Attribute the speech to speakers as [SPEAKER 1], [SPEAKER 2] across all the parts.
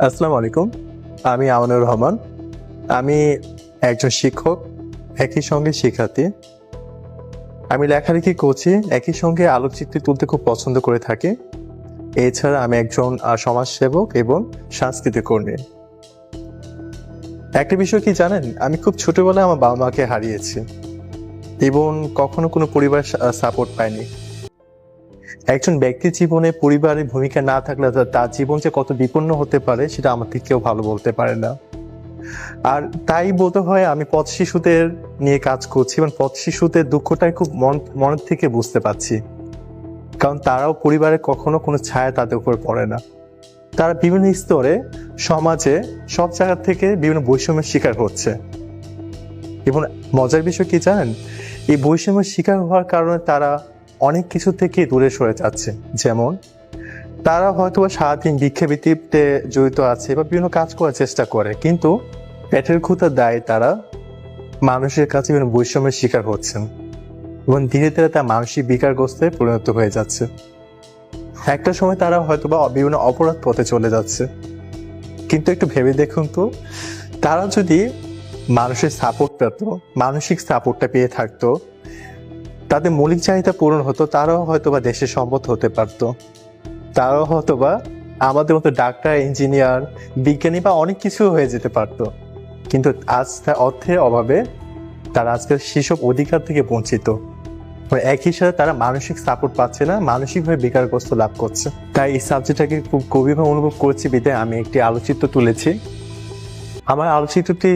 [SPEAKER 1] আসসালামু আলাইকুম। আমি আমানুর রহমান। আমি একজন শিক্ষক, একই সঙ্গে শিক্ষার্থী। আমি লেখালেখি করছি, একই সঙ্গে আলোকচিত্র তুলতে খুব পছন্দ করে থাকি। এছাড়া আমি একজন সমাজসেবক এবং সাংস্কৃতিক কর্মী। একটা বিষয় কি জানেন? আমি খুব ছোটবেলায় আমার বাবা মাকে হারিয়েছি। এবং কখনো কোনো পরিবার সাপোর্ট পাইনি। একজন ব্যক্তির জীবনে পরিবারের ভূমিকা না থাকলে তার জীবন যে কত বিপন্ন হতে পারে, সেটা থেকে কেউ ভালো বলতে পারে না। আর তাই বলতে হয়, আমি পথ শিশুদের নিয়ে কাজ করছি এবং পথ শিশুদের দুঃখটাই খুব মন, মনের থেকে বুঝতে পারছি। কারণ তারাও পরিবারে কখনো কোনো ছায়া তাদের উপর পড়ে না। তারা বিভিন্ন স্তরে, সমাজে, সব জায়গা থেকে বিভিন্ন বৈষম্যের শিকার হচ্ছে। এবং মজার বিষয় কি জানেন? এই বৈষম্যের শিকার হওয়ার কারণে তারা অনেক কিছু থেকে দূরে সরে যাচ্ছে। যেমন, তারা হয়তো সারাদিন ভিক্ষাবৃত্তিতে জড়িত আছে বা বিভিন্ন কাজ করার চেষ্টা করে, কিন্তু পেটের ক্ষুতার দায়ে তারা মানুষের কাছে বিভিন্ন বৈষম্যের শিকার হচ্ছেন এবং ধীরে ধীরে তার মানসিক বিকারগ্রস্তে পরিণত হয়ে যাচ্ছে। একটা সময় তারা হয়তো বা বিভিন্ন অপরাধ পথে চলে যাচ্ছে। কিন্তু একটু ভেবে দেখুন তো, তারা যদি মানুষের সাপোর্ট পেত, মানসিক সাপোর্টটা পেয়ে থাকতো তাদের মৌলিক চাহিদা পূরণ হতো, তারাও হয়তো বা দেশের সম্পদ হতে পারতো। তারাও হয়তো বা আমাদের মতো ডাক্তার, ইঞ্জিনিয়ার, বিজ্ঞানী বা অনেক কিছু হয়ে যেতে পারতো। কিন্তু আজ তার অর্থের অভাবে তারা আজকের সেসব অধিকার থেকে বঞ্চিত। একই সাথে তারা মানসিক সাপোর্ট পাচ্ছে না, মানসিকভাবে বেকারগ্রস্ত লাভ করছে। তাই এই সাবজেক্টটাকে খুব গভীরভাবে অনুভব করছি বিধায় আমি একটি আলোচিত্র তুলেছি। আমার আলোচিত্রটি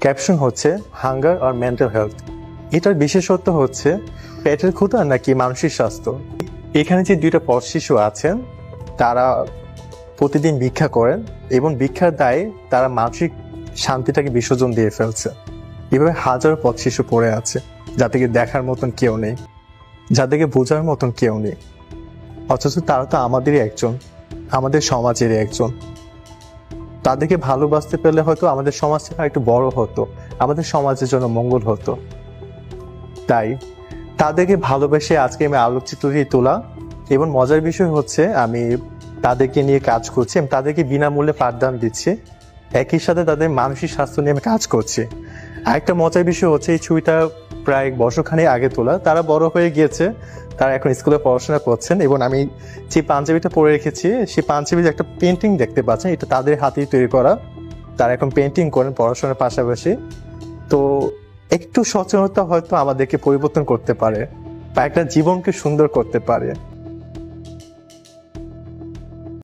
[SPEAKER 1] ক্যাপশন হচ্ছে হাঙ্গার আর মেন্টাল হেলথ এটার বিশেষত্ব হচ্ছে পেটের ক্ষুধা নাকি মানসিক স্বাস্থ্য? এখানে যে দুইটা পথ শিশু আছেন, তারা প্রতিদিন ভিক্ষা করেন এবং ভিক্ষার দায়ে তারা মানসিক শান্তিটাকে বিসর্জন দিয়ে ফেলছে। এভাবে হাজারো পথ শিশু পড়ে আছে, যাদেরকে দেখার মতন কেউ নেই, যাদেরকে বোঝার মতন কেউ নেই। অথচ তারা তো আমাদেরই একজন, আমাদের সমাজেরই একজন। তাদেরকে ভালোবাসতে পেলে হয়তো আমাদের সমাজটা একটু বড় হতো, আমাদের সমাজের জন্য মঙ্গল হতো। তাই তাদেরকে ভালোবেসে আজকে আমি আলোকচিত্র দিয়ে তোলা এবং মজার বিষয় হচ্ছে আমি তাদেরকে নিয়ে কাজ করছি আমি তাদেরকে বিনামূল্যে পাঠদান দিচ্ছি। একই সাথে তাদের মানসিক স্বাস্থ্য নিয়ে আমি কাজ করছি। আরেকটা মজার বিষয় হচ্ছে এই ছবিটা প্রায় বছরখানেক আগে তোলা। তারা বড় হয়ে গিয়েছে, তারা এখন স্কুলে পড়াশোনা করছেন এবং আমি যে পাঞ্জাবিটা পরে রেখেছি, সেই পাঞ্জাবির একটা পেন্টিং দেখতে পাচ্ছেন, এটা তাদের হাতেই তৈরি করা। তারা এখন পেন্টিং করেন পড়াশোনার পাশাপাশি। তো একটু সচেতনতা হয়তো আমাদেরকে পরিবর্তন করতে পারে বা একটা জীবনকে সুন্দর করতে পারে।